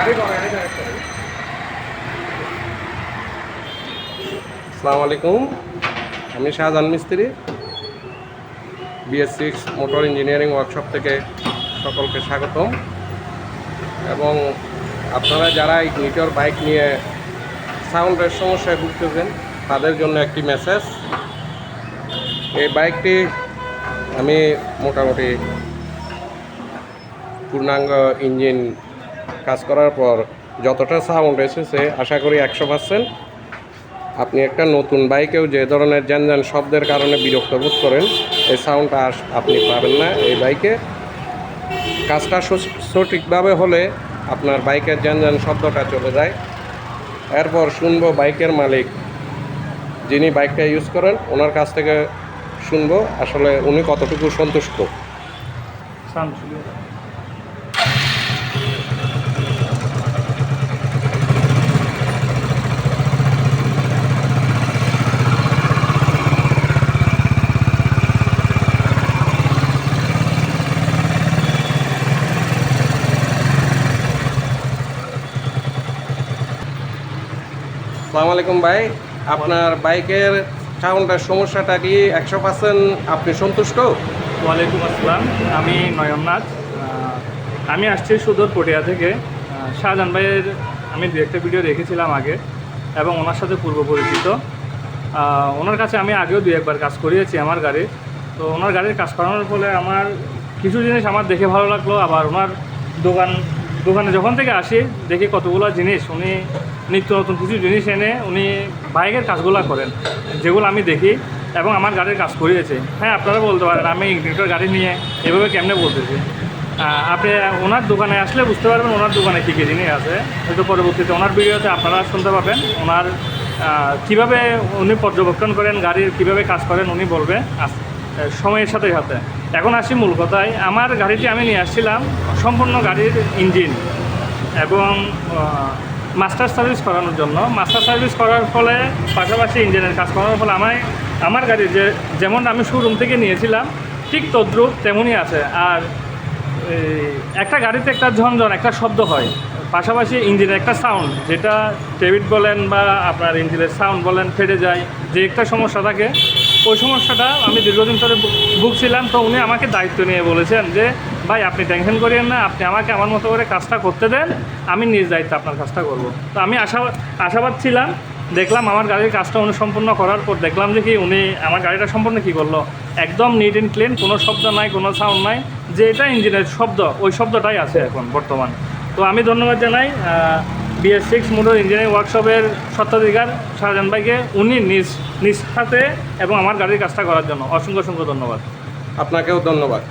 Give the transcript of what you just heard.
আসসালামু আলাইকুম। আমি Shahjahan Mistri BS six motor engineering workshop থেকে সকলকে স্বাগতম। এবং আপনারা যারা ইগনিটর বাইক নিয়ে সাউন্ডের সমস্যায় ভুগতেছেন, তাদের জন্য একটি মেসেজ এই বাইকটি আমি মোটামুটি পূর্ণাঙ্গ ইঞ্জিন কাজ করার পর যতটা সাউন্ড এসেছে, আশা করি একশো পার্সেন্ট আপনি একটা নতুন বাইকেও যে ধরনের যানযান শব্দের কারণে বিরক্ত বোধ করেন, এই সাউন্ডটা আস- আপনি পাবেন না এই বাইকে। কাজটা সঠিকভাবে হলে আপনার বাইকের যানযান শব্দটা চলে যায়। এরপর শুনব বাইকের মালিক, যিনি বাইকটা ইউজ করেন, ওনার কাছ থেকে শুনব আসলে উনি কতটুকু সন্তুষ্ট। আসসালামু আলাইকুম ভাই। আপনার বাইকের সাউন্ডের সমস্যাটা কি একশো পার্সেন্ট আপনি সন্তুষ্ট? ওয়ালাইকুম আসসালাম, আমি নয়ননাথ আমি আসছি সুদূর পটিয়া থেকে। শাহজাহান ভাইয়ের আমি দু একটা ভিডিও দেখেছিলাম আগে এবং ওনার সাথে পূর্ব পরিচিত। ওনার কাছে আমি আগেও দু একবার কাজ করিয়েছি আমার গাড়ির তো ওনার গাড়ির কাজ করানোর ফলে আমার কিছু জিনিস আমার দেখে ভালো লাগল, আবার ওনার দোকান দোকানে যখন থেকে আসি, দেখি কতগুলো জিনিস, উনি নিত্য নতুন কিছু জিনিস এনে উনি বাইকের কাজগুলো করেন, যেগুলো আমি দেখি এবং আমার গাড়ির কাজ করিয়েছে। হ্যাঁ আপনারা বলতে পারেন, আমি ইগনিটর গাড়ি নিয়ে এভাবে কেমনে বলতেছি? আপনি ওনার দোকানে আসলে বুঝতে পারবেন ওনার দোকানে কী কী জিনিস আছে। হয়তো পরবর্তীতে ওনার ভিডিওতে আপনারা শুনতে পাবেন ওনার কীভাবে উনি পর্যবেক্ষণ করেন, গাড়ির কীভাবে কাজ করেন, উনি বলবে। আস- সময়ের সাথে সাথে। এখন আসি মূল কথায়। আমার গাড়িটি আমি নিয়ে আসছিলাম সম্পূর্ণ গাড়ির ইঞ্জিন এবং মাস্টার সার্ভিস করানোর জন্য। মাস্টার সার্ভিস করার ফলে, পাশাপাশি ইঞ্জিনের কাজ করার ফলে আমার আমার গাড়ি যে, যেমন আমি শোরুম থেকে নিয়েছিলাম, ঠিক তদ্রুপ তেমনই আছে। আর একটা গাড়িতে একটা ঝনঝন, একটা শব্দ হয়। পাশাপাশি ইঞ্জিনের একটা সাউন্ড যেটা টেবিট বলেন বা আপনার ইঞ্জিনের সাউন্ড বলেন, ফেটে যায়, যে একটা সমস্যা থাকে ওই সমস্যাটা আমি দীর্ঘদিন ধরে ভুগছিলাম, তো উনি আমাকে দায়িত্ব নিয়ে বলেছেন যে, ভাই, আপনি টেনশন করিয়েন না, আপনি আমাকে আমার মতো করে কাজটা করতে দেন, আমি নিজ দায়িত্বে আপনার কাজটা করব। তো আমি আশা, আশাবাদ ছিলাম, দেখলাম আমার গাড়ির কাজটা উনি সম্পূর্ণ করার পর দেখলাম যে কি উনি আমার গাড়িটা সম্পূর্ণ কী করল একদম নিট অ্যান্ড ক্লিন কোনো শব্দ নাই, কোনো সাউন্ড নাই, যে এটা ইঞ্জিনের শব্দ, ওই শব্দটাই আছে এখন বর্তমান। তো আমি ধন্যবাদ জানাই বিএস সিক্স মোটর ইঞ্জিনিয়ারিং ওয়ার্কশপের স্বত্বাধিকার শাহজাহান ভাইকে উনি নিজ হাতে এবং আমার গাড়ির কাজটা করার জন্য। অসংখ্য অসংখ্য ধন্যবাদ। আপনাকেও ধন্যবাদ।